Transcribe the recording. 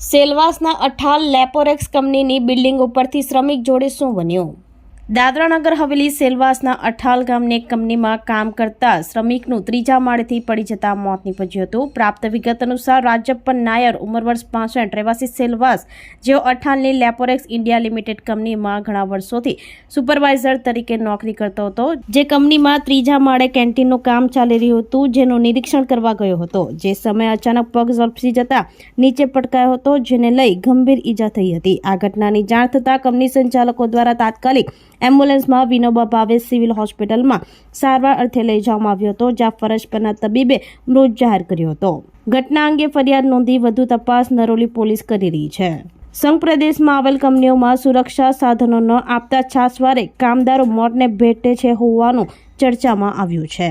સેલવાસના અઠાલ લેપોરેક્સ કંપનીની બિલ્ડિંગ ઉપરથી શ્રમિક જોડે શું બન્યું. દાદરાનગર હવેલી સેલવાસના અઠાલ ગામની કંપનીમાં કામ કરતા શ્રમિકનું ત્રીજા માળેથી પડી જતા મોત નીપજ્યું હતું. પ્રાપ્ત વિગત અનુસાર રાજપ્પન નાયર ઉંમર વર્ષ પાસઠ રહેવાસી સેલવાસ, જેઓ અઠાલની લેપોરેક્સ ઇન્ડિયા લિમિટેડ કંપનીમાં ઘણા વર્ષોથી સુપરવાઇઝર તરીકે નોકરી કરતો હતો, જે કંપનીમાં ત્રીજા માળે કેન્ટીનનું કામ ચાલી રહ્યું હતું, જેનું નિરીક્ષણ કરવા ગયો હતો. જે સમયે અચાનક પગ ઝડપી જતા નીચે પટકાયો હતો, જેને લઈ ગંભીર ઈજા થઈ હતી. આ ઘટનાની જાણ થતાં કંપની સંચાલકો દ્વારા તાત્કાલિક એમ્બ્યુલન્સમાં વિનોબા ભાવે સિવિલ હોસ્પિટલમાં સારવાર અર્થે લઈ જવામાં આવ્યો હતો, જ્યાં ફરજ પરના તબીબે મૃત જાહેર કર્યો હતો. ઘટના અંગે ફરિયાદ નોંધી વધુ તપાસ નરોલી પોલીસ કરી રહી છે. સંઘ પ્રદેશમાં આવેલ કંપનીઓમાં સુરક્ષા સાધનો ન આપતા છાસવારે કામદારો મોતને ભેટે છે હોવાનું ચર્ચામાં આવ્યું છે.